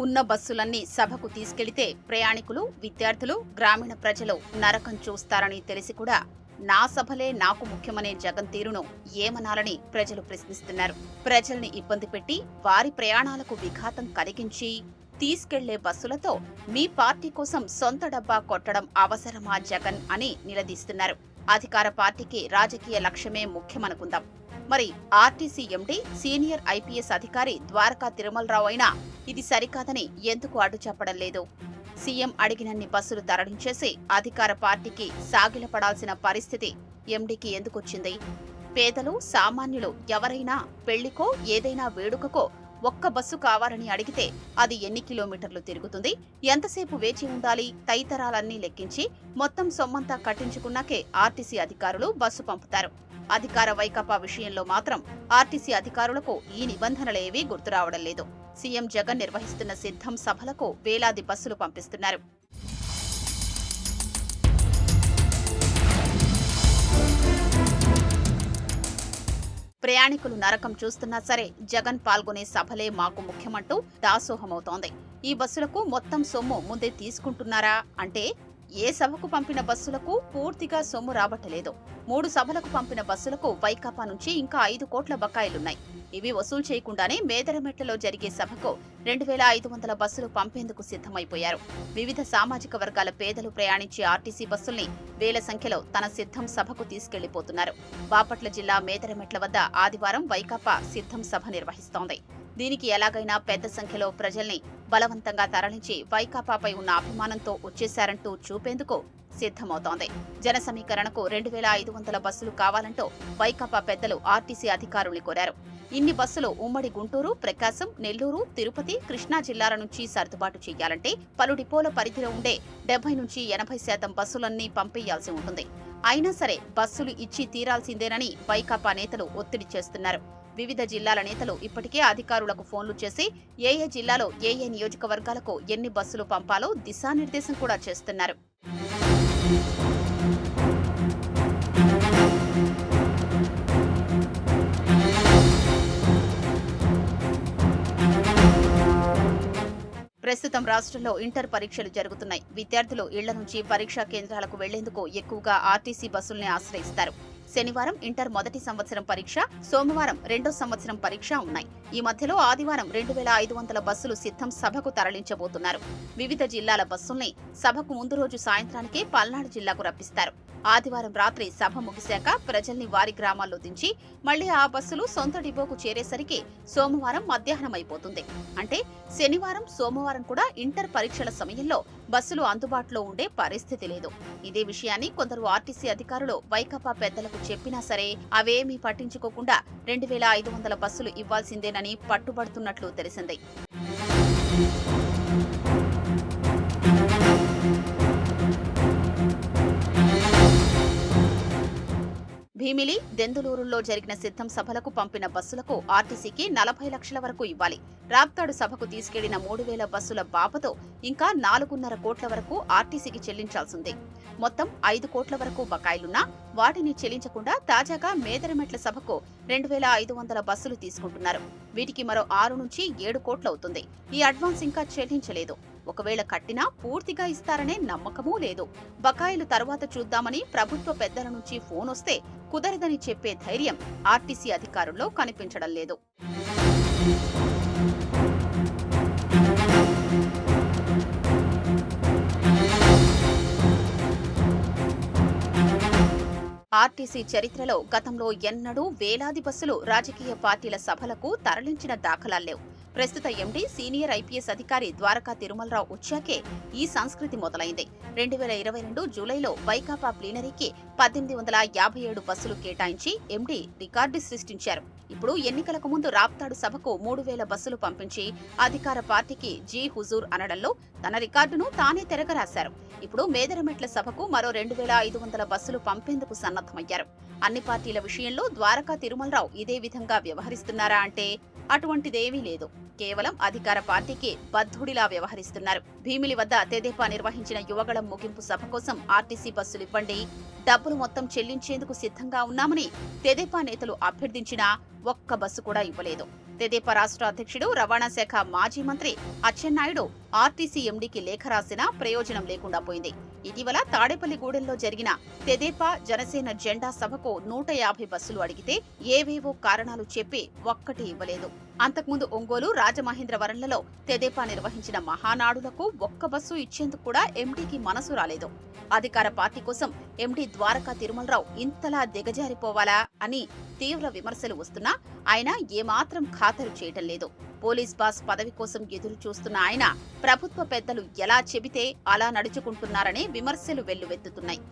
ఉన్న బస్సులన్నీ సభకు తీసుకెళితే ప్రయాణికులు విద్యార్థులు గ్రామీణ ప్రజలు నరకం చూస్తారని తెలిసి కూడా నా సభలే నాకు ముఖ్యమనే జగన్ తీరును ఏమనాలని ప్రజలు ప్రశ్నిస్తున్నారు. ప్రజల్ని ఇబ్బంది పెట్టి వారి ప్రయాణాలకు విఘాతం కలిగించి తీసుకెళ్ళే బస్సులతో మీ పార్టీ కోసం సొంత డబ్బా కొట్టడం అవసరమా జగన్ అని నిలదీస్తున్నారు. అధికార పార్టీకి రాజకీయ లక్ష్యమే ముఖ్యమనుకుందాం. మరి ఆర్టీసీ ఎండీ సీనియర్ ఐపీఎస్ అధికారి ద్వారకా తిరుమలరావు అయినా ఇది సరికాదని ఎందుకు అడ్డు చెప్పడం లేదు? సీఎం అడిగినన్ని బస్సులు తరలించేసి అధికార పార్టీకి సాగిలపడాల్సిన పరిస్థితి ఎండీకి ఎందుకొచ్చింది? పేదలు సామాన్యులు ఎవరైనా పెళ్ళికో ఏదైనా వేడుకకో ఒక్క బస్సు కావాలని అడిగితే అది ఎన్ని కిలోమీటర్లు తిరుగుతుంది? ఎంతసేపు వేచి ఉండాలి? తదితరాలన్నీ లెక్కించి మొత్తం సొమ్మంతా కట్టించుకున్నాకే ఆర్టీసీ అధికారులు బస్సు పంపుతారు. అధికార వైకాపా విషయంలో మాత్రం ఆర్టీసీ అధికారులకు ఈ నిబంధనలేవీ గుర్తురావడం లేదు. సీఎం జగన్ నిర్వహిస్తున్న సిద్ధం సభలకు వేలాది బస్సులు పంపిస్తున్నారు. ప్రయాణికులు నరకం చూస్తున్నా సరే జగన్ పాల్గొనే సభలే మాకు ముఖ్యమంటూ దాసోహమవుతోంది. ఈ బస్సులకు మొత్తం సొమ్ము ముందే తీసుకుంటున్నారా? అంటే ఏ సభకు పంపిన బస్సులకు పూర్తిగా సొమ్ము రాబట్టలేదు. మూడు సభలకు పంపిన బస్సులకు వైకాపా నుంచి ఇంకా ఐదు కోట్ల బకాయిలున్నాయి. ఇవి వసూలు చేయకుండానే మేదరమెట్లలో జరిగే సభకు రెండు వేల ఐదు వందల బస్సులు పంపేందుకు సిద్ధమైపోయారు. వివిధ సామాజిక వర్గాల పేదలు ప్రయాణించే ఆర్టీసీ బస్సుల్ని వేల సంఖ్యలో తన సిద్ధం సభకు తీసుకెళ్ళిపోతున్నారు. బాపట్ల జిల్లా మేదరమెట్ల వద్ద ఆదివారం వైకాపా సిద్ధం సభ నిర్వహిస్తోంది. దీనికి ఎలాగైనా పెద్ద సంఖ్యలో ప్రజల్ని బలవంతంగా తరలించి వైకాపాపై ఉన్న అభిమానంతో వచ్చేశారంటూ చూపేందుకు సిద్ధమవుతోంది. జన సమీకరణకు రెండు వేల ఐదు వందల బస్సులు కావాలంటూ వైకాపా పెద్దలు ఆర్టీసీ అధికారుల్ని కోరారు. ఇన్ని బస్సులు ఉమ్మడి గుంటూరు ప్రకాశం నెల్లూరు తిరుపతి కృష్ణా జిల్లాల నుంచి సర్దుబాటు చేయాలంటే పలు డిపోల పరిధిలో ఉండే డెబ్బై నుంచి ఎనభై శాతం బస్సులన్నీ పంపేయాల్సి ఉంటుంది. అయినా సరే బస్సులు ఇచ్చి తీరాల్సిందేనని వైకాపా నేతలు ఒత్తిడి చేస్తున్నారు. వివిధ జిల్లాల నేతలు ఇప్పటికే అధికారులకు ఫోన్లు చేసి ఏ ఏ జిల్లాలో ఏ ఏ నియోజకవర్గాలకు ఎన్ని బస్సులు పంపాలో దిశానిర్దేశం కూడా చేస్తున్నారు. ప్రస్తుతం రాష్ట్రంలో ఇంటర్ పరీక్షలు జరుగుతున్నాయి. విద్యార్థులు ఇళ్ళ నుంచి పరీక్షా కేంద్రాలకు వెళ్ళేందుకు ఎక్కువగా ఆర్టీసీ బస్సుల్ని ఆశ్రయిస్తారు. శనివారం ఇంటర్ మొదటి సంవత్సరం పరీక్ష సోమవారం రెండో సంవత్సరం పరీక్ష ఉన్నాయి. ఈ మధ్యలో ఆదివారం రెండు వేల ఐదు వందల బస్సులు సిద్ధం సభకు తరలించబోతున్నారు. వివిధ జిల్లాల బస్సుల్ని సభకు ముందు రోజు సాయంత్రానికే పల్నాడు జిల్లాకు రప్పిస్తారు. ఆదివారం రాత్రి సభ ముగిశాక ప్రజల్ని వారి గ్రామాల్లో దించి మళ్ళీ ఆ బస్సులు సొంత డిపోకు చేరేసరికి సోమవారం మధ్యాహ్నం అయిపోతుంది అంటే శనివారం సోమవారం కూడా ఇంటర్ పరీక్షల సమయంలో బస్సులు అందుబాటులో ఉండే పరిస్థితి లేదు. ఇదే విషయాన్ని కొందరు ఆర్టీసీ అధికారులు వైకాపా పెద్దలకు చెప్పినా సరే అవేమీ పట్టించుకోకుండా రెండు వేల ఐదు వందల బస్సులు ఇవ్వాల్సిందేనని పట్టుబడుతున్నట్లు తెలిసింది. మిమిలి దెందులూరులో జరిగిన సిద్ధం సభలకు పంపిన బస్సులకు ఆర్టీసీకి నలభై లక్షల వరకు ఇవ్వాలి. రాప్తాడు సభకు తీసుకెళ్ళిన మూడు వేల బస్సుల బాపతో ఇంకా నాలుగున్నర కోట్ల వరకు ఆర్టీసీకి చెల్లించాల్సిందే. మొత్తం ఐదు కోట్ల వరకు బకాయిలున్నా వాటిని చెల్లించకుండా తాజాగా మేదరమెట్ల సభకు రెండు వేల ఐదు వందల బస్సులు తీసుకుంటున్నారు. వీటికి మరో ఆరు నుంచి ఏడు కోట్లవుతుంది ఈ అడ్వాన్స్ ఇంకా చెల్లించలేదు. ఒకవేళ కట్టినా పూర్తిగా ఇస్తారనే నమ్మకమూ లేదు. బకాయిలు తర్వాత చూద్దామని ప్రభుత్వ పెద్దల నుంచి ఫోన్ వస్తే కుదరదని చెప్పే ధైర్యం ఆర్టీసీ అధికారుల్లో కనిపించడం లేదు. ఆర్టీసీ చరిత్రలో గతంలో ఎన్నడూ వేలాది బస్సులు రాజకీయ పార్టీల సభలకు తరలించిన దాఖలాల్లేవు ప్రస్తుత ఎండీ సీనియర్ ఐపీఎస్ అధికారి ద్వారకా తిరుమలరావు వచ్చాకే ఈ సంస్కృతి మొదలైంది. రెండు వేల ఇరవై రెండు జూలైలో వైకాపా ప్లీనరీకి పద్దెనిమిది వందల యాభై ఏడు బస్సులు కేటాయించి ఎండీ రికార్డు సృష్టించారు. ఇప్పుడు ఎన్నికలకు ముందు రాప్తాడు సభకు మూడు వేల బస్సులు పంపించి అధికార పార్టీకి జీ హుజూర్ అనడంలో తన రికార్డును తానే తిరగరాశారు. ఇప్పుడు మేదరమెట్ల సభకు మరో రెండు వేల ఐదు వందల బస్సులు పంపేందుకు సన్నద్ధమయ్యారు. అన్ని పార్టీల విషయంలో ద్వారకా తిరుమలరావు ఇదే విధంగా వ్యవహరిస్తున్నారా అంటే అటువంటిదేమీ లేదు. కేవలం అధికార పార్టీకి బద్ధుడిలా వ్యవహరిస్తున్నారు. భీమిలి వద్ద తెదేపా నిర్వహించిన యువగళం ముగింపు సభ కోసం ఆర్టీసీ బస్సులు ఇవ్వండి. డబ్బులు మొత్తం చెల్లించేందుకు సిద్ధంగా ఉన్నామని తెదేపా నేతలు అభ్యర్థించినా ఒక్క బస్సు కూడా ఇవ్వలేదు. తెదేపా రాష్ట్ర అధ్యక్షుడు రవాణా శాఖ మాజీ మంత్రి అచ్చెన్నాయుడు ఆర్టీసీ ఎండీకి లేఖ రాసినా ప్రయోజనం లేకుండా పోయింది. ఇటీవల తాడేపల్లిగూడెంలో జరిగిన తెదేపా జనసేన జెండా సభకు నూట యాభై బస్సులు అడిగితే ఏవేవో కారణాలు చెప్పి ఒక్కటి ఇవ్వలేదు. అంతకుముందు ఒంగోలు రాజమహేంద్రవరంలలో తెదేపా నిర్వహించిన మహానాడులకు ఒక్క బస్సు ఇచ్చేందుకు కూడా ఎండీకి మనసు రాలేదు. అధికార పార్టీ కోసం ఎండీ ద్వారకా తిరుమలరావు ఇంతలా దిగజారిపోవాలా అని తీవ్ర విమర్శలు వస్తున్నా ఆయన ఏమాత్రం ఖాతరు చేయటం లేదు. పోలీస్ బాస్ పదవి కోసం ఎదురు చూస్తున్న ఆయన ప్రభుత్వ పెద్దలు ఎలా చెబితే అలా నడుచుకుంటున్నారనే విమర్శలు వెల్లువెత్తుతున్నాయి.